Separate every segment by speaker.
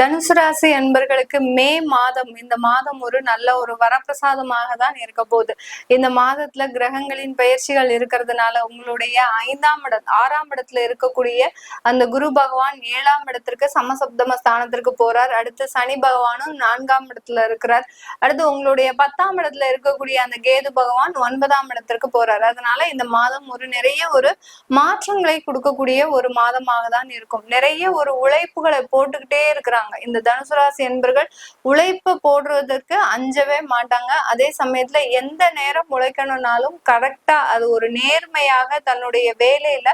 Speaker 1: தனுசு ராசி அன்பர்களுக்கு மே மாதம் இந்த மாதம் ஒரு நல்ல ஒரு வரப்பிரசாதமாக தான் இருக்க போகுது. இந்த மாதத்துல கிரகங்களின் பயிற்சிகள் இருக்கிறதுனால உங்களுடைய ஐந்தாம் இடம் ஆறாம் இடத்துல இருக்கக்கூடிய அந்த குரு பகவான் ஏழாம் இடத்திற்கு சமசப்தம ஸ்தானத்திற்கு போறார். அடுத்து சனி பகவானும் நான்காம் இடத்துல இருக்கிறார். அடுத்து உங்களுடைய பத்தாம் இடத்துல இருக்கக்கூடிய அந்த கேது பகவான் ஒன்பதாம் இடத்திற்கு போறார். அதனால இந்த மாதம் ஒரு நிறைய ஒரு மாற்றங்களை கொடுக்கக்கூடிய ஒரு மாதமாக தான் இருக்கும். நிறைய ஒரு உழைப்புகளை போட்டுக்கிட்டே இருக்கிறாங்க. இந்த தனுசு ராசி என்பர்கள் உழைப்பு போடுறதுக்கு அஞ்சவே மாட்டாங்க. அதே சமயத்துல எந்த நேரம் உழைக்கணும்னாலும் கரெக்டா அது ஒரு நேர்மையாக தன்னுடைய வேலையில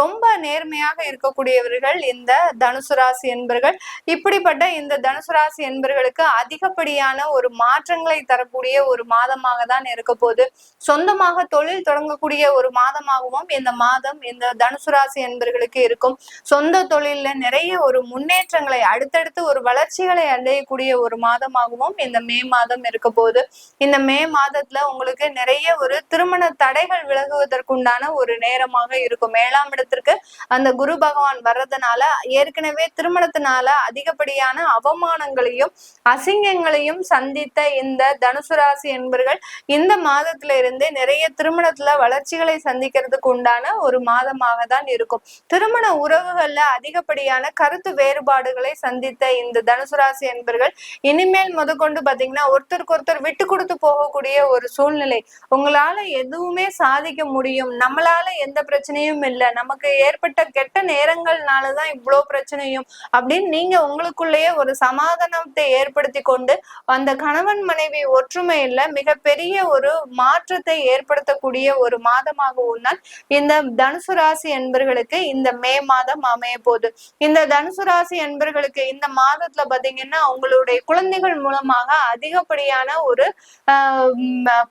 Speaker 1: ரொம்ப நேர்மையாக இருக்கக்கூடியவர்கள் இந்த தனுசு ராசி என்பர்கள். இப்படிப்பட்ட இந்த தனுசு ராசி என்பர்களுக்கு அதிகப்படியான ஒரு மாற்றங்களை தரக்கூடிய ஒரு மாதமாக தான் இருக்க போது சொந்தமாக தொழில் தொடங்கக்கூடிய ஒரு மாதமாகவும் இந்த மாதம் இந்த தனுசு ராசி என்பர்களுக்கு இருக்கும். சொந்த தொழில்ல நிறைய ஒரு முன்னேற்றங்களை அடுத்த அடுத்தடுத்து ஒரு வளர்ச்சிகளை அடையக்கூடிய ஒரு மாதமாகவும் இந்த மே மாதம் இருக்க போது இந்த மே மாதத்துல உங்களுக்கு நிறைய ஒரு திருமண தடைகள் விலகுவதற்குண்டான ஒரு நேரமாக இருக்கும். ஏழாம் இடத்திற்கு அந்த குரு பகவான் வர்றதுனால ஏற்கனவே திருமணத்தினால அதிகப்படியான அவமானங்களையும் அசிங்கங்களையும் சந்தித்த இந்த தனுசு ராசி என்பர்கள் இந்த மாதத்துல இருந்து நிறைய திருமணத்துல வளர்ச்சிகளை சந்திக்கிறதுக்கு உண்டான ஒரு மாதமாக தான் இருக்கும். திருமண உறவுகள்ல அதிகப்படியான கருத்து வேறுபாடுகளை சந்தி சந்தித்த இந்த தனுசு ராசி என்பர்கள் இனிமேல் முதற்கொண்டு பாத்தீங்கன்னா ஒருத்தருக்கு ஒருத்தர் விட்டு கொடுத்து போகக்கூடிய ஒரு சூழ்நிலை. உங்களால எதுவுமே சாதிக்க முடியும். நம்மளால எந்த பிரச்சனையும் இல்லை. நமக்கு ஏற்பட்ட கெட்ட நேரங்கள்னாலதான் இவ்வளவு பிரச்சனையும் அப்படின்னு நீங்க உங்களுக்குள்ளேயே ஒரு சமாதானத்தை ஏற்படுத்தி கொண்டு அந்த கணவன் மனைவி ஒற்றுமையில மிகப்பெரிய ஒரு மாற்றத்தை ஏற்படுத்தக்கூடிய ஒரு மாதமாகவும் தான் இந்த தனுசு ராசி என்பர்களுக்கு இந்த மே மாதம் அமைய போகுது இந்த தனுசு ராசி என்பர்களுக்கு இந்த மாதத்துல பாத்தீங்கன்னா உங்களுடைய குழந்தைகள் மூலமாக அதிகப்படியான ஒரு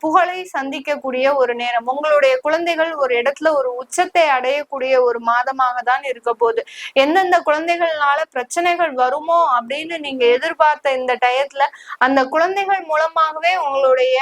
Speaker 1: புகழை சந்திக்கக்கூடிய ஒரு நேரம். உங்களுடைய குழந்தைகள் ஒரு இடத்துல ஒரு உச்சத்தை அடையக்கூடிய ஒரு மாதமாக தான் இருக்க போகுது. எந்தெந்த குழந்தைகள்னால பிரச்சனைகள் வருமோ அப்படின்னு நீங்க எதிர்பார்த்த இந்த டயத்துல அந்த குழந்தைகள் மூலமாகவே உங்களுடைய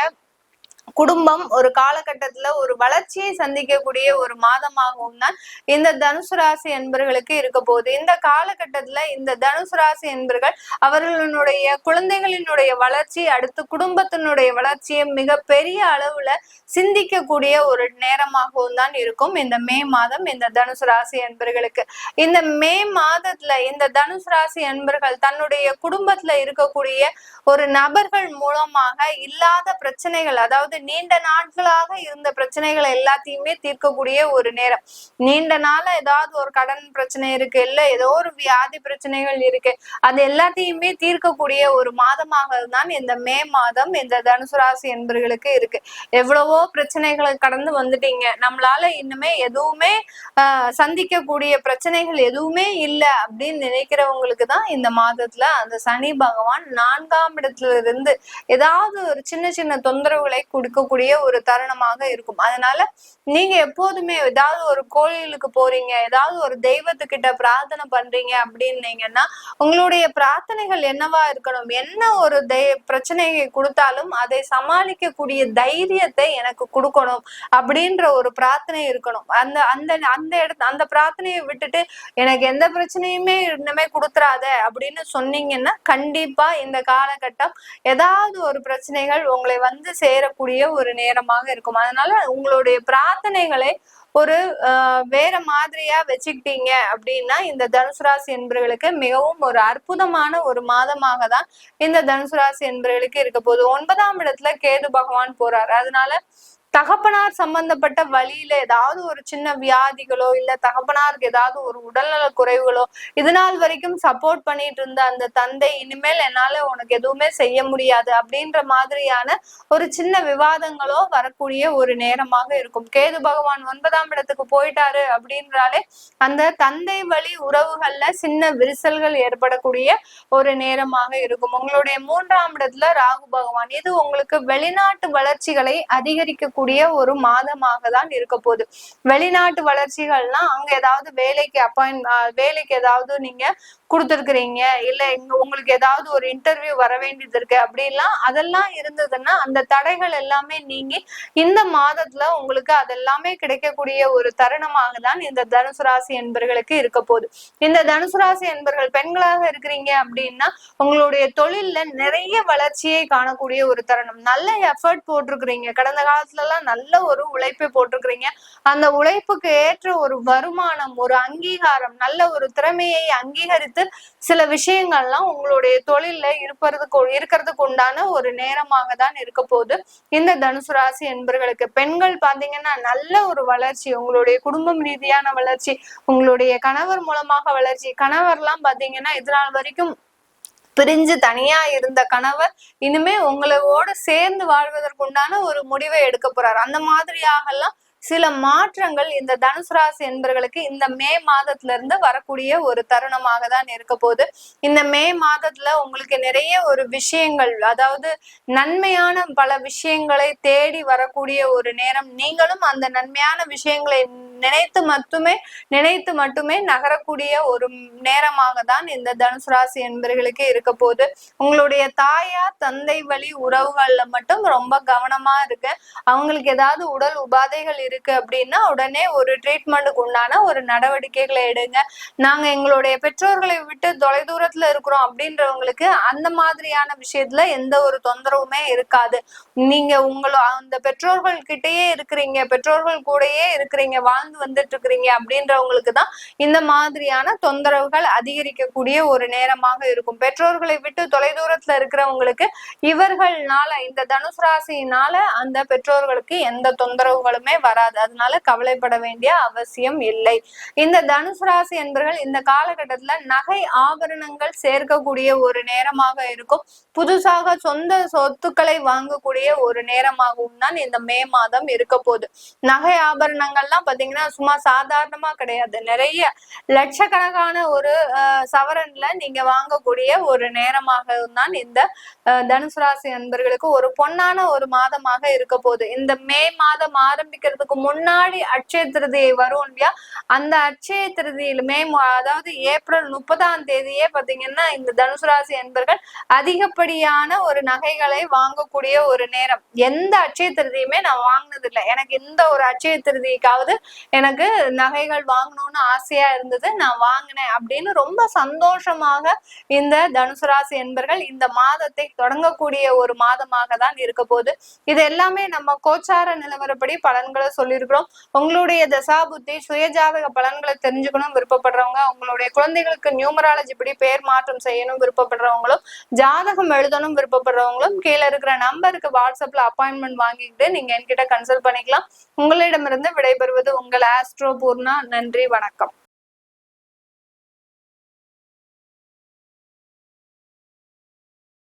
Speaker 1: குடும்பம் ஒரு காலகட்டத்துல ஒரு வளர்ச்சியை சந்திக்கக்கூடிய ஒரு மாதமாகவும் தான் இந்த தனுசு ராசி என்பர்களுக்கு இருக்க போகுது. இந்த காலகட்டத்துல இந்த தனுசு ராசி என்பர்கள் அவர்களுடைய குழந்தைகளினுடைய வளர்ச்சி அடுத்து குடும்பத்தினுடைய வளர்ச்சியை மிக பெரிய அளவுல சிந்திக்கக்கூடிய ஒரு நேரமாகவும் தான் இருக்கும். இந்த மே மாதம் இந்த தனுசு ராசி என்பர்களுக்கு. இந்த மே மாதத்துல இந்த தனுசு ராசி என்பர்கள் தன்னுடைய குடும்பத்துல இருக்கக்கூடிய ஒரு நபர்கள் மூலமாக இல்லாத பிரச்சனைகள் அதாவது நீண்ட நாட்களாக இருந்த பிரச்சனைகளை எல்லாத்தையுமே தீர்க்கக்கூடிய ஒரு நேரம். நீண்ட நாள ஏதாவது ஒரு கடன் பிரச்சனை இருக்கு இல்ல ஏதோ ஒரு வியாதி பிரச்சனைகள் இருக்கு. அது எல்லாத்தையுமே தீர்க்கக்கூடிய ஒரு மாதமாக தான் இந்த மே மாதம் இந்த தனுசு ராசி என்பர்களுக்கு இருக்கு. எவ்வளவோ பிரச்சனைகளை கடந்து வந்துட்டீங்க. நம்மளால இன்னுமே எதுவுமே ஆஹ் சந்திக்கக்கூடிய பிரச்சனைகள் எதுவுமே இல்லை அப்படின்னு நினைக்கிறவங்களுக்கு தான் இந்த மாதத்துல அந்த சனி பகவான் நான்காம் இடத்துல இருந்து ஏதாவது ஒரு சின்ன சின்ன தொந்தரவுகளை கொடுக்கக்கூடிய ஒரு தருணமாக இருக்கும். அதனால நீங்க எப்போதுமே ஏதாவது ஒரு கோயிலுக்கு போறீங்க ஏதாவது ஒரு தெய்வத்துக்கிட்ட பிரார்த்தனை பண்றீங்க அப்படின்னீங்கன்னா உங்களுடைய பிரார்த்தனைகள் என்னவா இருக்கணும்? என்ன ஒரு தெய் பிரச்சனையை கொடுத்தாலும் அதை சமாளிக்கக்கூடிய தைரியத்தை எனக்கு கொடுக்கணும் அப்படின்ற ஒரு பிரார்த்தனை இருக்கணும். அந்த அந்த அந்த இடத்து அந்த பிரார்த்தனையை விட்டுட்டு எனக்கு எந்த பிரச்சனையுமே இன்னுமே கொடுத்துறாத அப்படின்னு சொன்னீங்கன்னா கண்டிப்பா இந்த காலகட்டம் ஏதாவது ஒரு பிரச்சனைகள் உங்களை வந்து சேரக்கூடிய ஒரு நேரமாக இருக்கும். அதனால உங்களுடைய பிரார்த்தனைகளை ஒரு வேற மாதிரியா வச்சுக்கிட்டீங்க அப்படின்னா இந்த தனுசு ராசி என்பவர்களுக்கு மிகவும் ஒரு அற்புதமான ஒரு மாதமாக தான் இந்த தனுசு ராசி என்பவர்களுக்கு இருக்க போகுது. ஒன்பதாம் இடத்துல கேது பகவான் போறாரு. அதனால தகப்பனார் சம்பந்தப்பட்ட வழியில ஏதாவது ஒரு சின்ன வியாதிகளோ இல்ல தகப்பனாருக்கு ஏதாவது ஒரு உடல்நல குறைவுகளோ இது நாள் வரைக்கும் சப்போர்ட் பண்ணிட்டு இருந்த அந்த தந்தை இனிமேல் என்னால உனக்கு எதுவுமே செய்ய முடியாது அப்படின்ற மாதிரியான ஒரு சின்ன விவாதங்களோ வரக்கூடிய ஒரு நேரமாக இருக்கும். கேது பகவான் ஒன்பதாம் இடத்துக்கு போயிட்டாரு அப்படின்றாலே அந்த தந்தை வழி உறவுகள்ல சின்ன விரிசல்கள் ஏற்படக்கூடிய ஒரு நேரமாக இருக்கும். உங்களுடைய மூன்றாம் இடத்துல ராகு பகவான். இது உங்களுக்கு வெளிநாட்டு வளர்ச்சிகளை அதிகரிக்க இருக்கக்கூடிய ஒரு மாதமாக தான் இருக்க போகுது. வெளிநாட்டு வளர்ச்சிகள்னா அங்க ஏதாவது வேலைக்கு அப்பாயின் வேலைக்கு ஏதாவது நீங்க கொடுத்துருக்குறீங்க இல்ல இங்க உங்களுக்கு ஏதாவது ஒரு இன்டர்வியூ வர வேண்டியது இருக்கு அப்படிலாம் அதெல்லாம் இருந்ததுன்னா அந்த தடைகள் எல்லாமே நீங்கி இந்த மாதத்துல உங்களுக்கு அதெல்லாமே கிடைக்கக்கூடிய ஒரு தருணமாக தான் இந்த தனுசு ராசி என்பர்களுக்கு இருக்க போகுது. இந்த தனுசு ராசி என்பர்கள் பெண்களாக இருக்கிறீங்க அப்படின்னா உங்களுடைய தொழில்ல நிறைய வளர்ச்சியை காணக்கூடிய ஒரு தருணம். நல்ல எஃபர்ட் போட்டிருக்கிறீங்க. கடந்த காலத்துல எல்லாம் நல்ல ஒரு உழைப்பை போட்டிருக்கிறீங்க. அந்த உழைப்புக்கு ஏற்ற ஒரு வருமானம் ஒரு அங்கீகாரம் நல்ல ஒரு திறமையை அங்கீகரித்து சில விஷயங்கள்லாம் உங்களுடைய தொழில்ல இருப்பதுக்கு இருக்கிறதுக்கு உண்டான ஒரு நேரமாக தான் இருக்க போகுது. இந்த தனுசு ராசி என்பர்களுக்கு பெண்கள் பாத்தீங்கன்னா நல்ல ஒரு வளர்ச்சி உங்களுடைய குடும்பம் ரீதியான வளர்ச்சி உங்களுடைய கணவர் மூலமாக வளர்ச்சி கணவர்லாம் பாத்தீங்கன்னா இதனால் வரைக்கும் பிரிஞ்சு தனியா இருந்த கணவர் இனிமே உங்களோட சேர்ந்து வாழ்வதற்குண்டான ஒரு முடிவை எடுக்க போறாரு. அந்த மாதிரியாக எல்லாம் சில மாற்றங்கள் இந்த தனுசு ராசி என்பர்களுக்கு இந்த மே மாதத்துல இருந்து வரக்கூடிய ஒரு தருணமாக தான் இருக்க போகுது. இந்த மே மாதத்துல உங்களுக்கு நிறைய ஒரு விஷயங்கள் அதாவது நன்மையான பல விஷயங்களை தேடி வரக்கூடிய ஒரு நேரம். நீங்களும் அந்த நன்மையான விஷயங்களை நினைத்து மட்டுமே நினைத்து மட்டுமே நகரக்கூடிய ஒரு நேரமாக தான் இந்த தனுசு ராசி என்பர்களுக்கு இருக்க போகுது. உங்களுடைய தாயா தந்தை வழி உறவுகள்ல மட்டும் ரொம்ப கவனமா இருக்கு அவங்களுக்கு ஏதாவது உடல் உபாதைகள் இருக்கு அப்படின்னா உடனே ஒரு ட்ரீட்மெண்ட்டுக்கு உண்டான ஒரு நடவடிக்கைகளை எடுங்க. நாங்க எங்களுடைய பெற்றோர்களை விட்டு தொலைதூரத்துல இருக்கிறோம் அப்படின்றவங்களுக்கு அந்த மாதிரியான விஷயத்துல எந்த ஒரு தொந்தரவுமே இருக்காது. நீங்க உங்கள அந்த பெற்றோர்கள் கிட்டயே இருக்கிறீங்க பெற்றோர்கள் கூடயே இருக்கிறீங்க வாழ்ந்து வந்துட்டு இருக்கிறீங்க அப்படின்றவங்களுக்கு தான் இந்த மாதிரியான தொந்தரவுகள் அதிகரிக்கக்கூடிய ஒரு நேரமாக இருக்கும். பெற்றோர்களை விட்டு தொலைதூரத்துல இருக்கிறவங்களுக்கு இவர்கள்னால இந்த தனுசு ராசியினால அந்த பெற்றோர்களுக்கு எந்த தொந்தரவுகளுமே வராது. வராது. அதனால கவலைப்பட வேண்டிய அவசியம் இல்லை. இந்த தனுசு ராசி என்பர்கள் இந்த காலகட்டத்துல நகை ஆபரணங்கள் சேர்க்கக்கூடிய ஒரு நேரமாக இருக்கும். புதுசாக சொந்த சொத்துக்களை வாங்கக்கூடிய ஒரு நேரமாகவும் தான் இந்த மே மாதம் இருக்க போகுது. நகை ஆபரணங்கள்லாம் பாத்தீங்கன்னா சும்மா சாதாரணமா கிடையாது. நிறைய லட்சக்கணக்கான ஒரு சவரன்ல நீங்க வாங்கக்கூடிய ஒரு நேரமாக தான் இந்த தனுசு ராசி நண்பர்களுக்கு ஒரு பொன்னான ஒரு மாதமாக இருக்க போகுது. இந்த மே மாதம் ஆரம்பிக்கிறதுக்கு முன்னாடி அட்சய திருதியை வரும் இல்லையா? அந்த அட்சய திருதியிலுமே அதாவது ஏப்ரல் முப்பதாம் தேதியே பாத்தீங்கன்னா இந்த தனுசு ராசி என்பர்கள் அதிகப்படியான ஒரு நகைகளை வாங்கக்கூடிய ஒரு நேரம். எந்த அட்சய திருதியுமே நான் வாங்கினது இல்லை எனக்கு இந்த ஒரு அட்சய திருதிக்காவது எனக்கு நகைகள் வாங்கணும்னு ஆசையா இருந்தது. நான் வாங்கினேன் அப்படின்னு ரொம்ப சந்தோஷமாக இந்த தனுசு ராசி என்பர்கள் இந்த மாதத்தை தொடங்கக்கூடிய ஒரு மாதமாக தான் இருக்க போகுது. இது எல்லாமே நம்ம கோச்சார நிலவரப்படி பலன்களை சொல்லியிருக்கிறோம். உங்களுடைய தசாபுத்தி சுயஜாதக பலன்களை தெரிஞ்சுக்கணும் விருப்பப்படுறவங்க உங்களுடைய குழந்தைகளுக்கு நியூமராலஜி படி பேர் மாற்றம் செய்யணும் விருப்பப்படுறவங்களும் ஜாதகம் எழுதணும் விருப்பப்படுறவங்களும் கீழே இருக்கிற நம்பருக்கு வாட்ஸ்அப்ல அப்பாயின்மெண்ட் வாங்கிக்கிட்டு நீங்க என்கிட்ட கன்சல்ட் பண்ணிக்கலாம். உங்களிடமிருந்து விடைபெறுவது உங்கள் ஆஸ்ட்ரோ பூர்ணா. நன்றி வணக்கம்.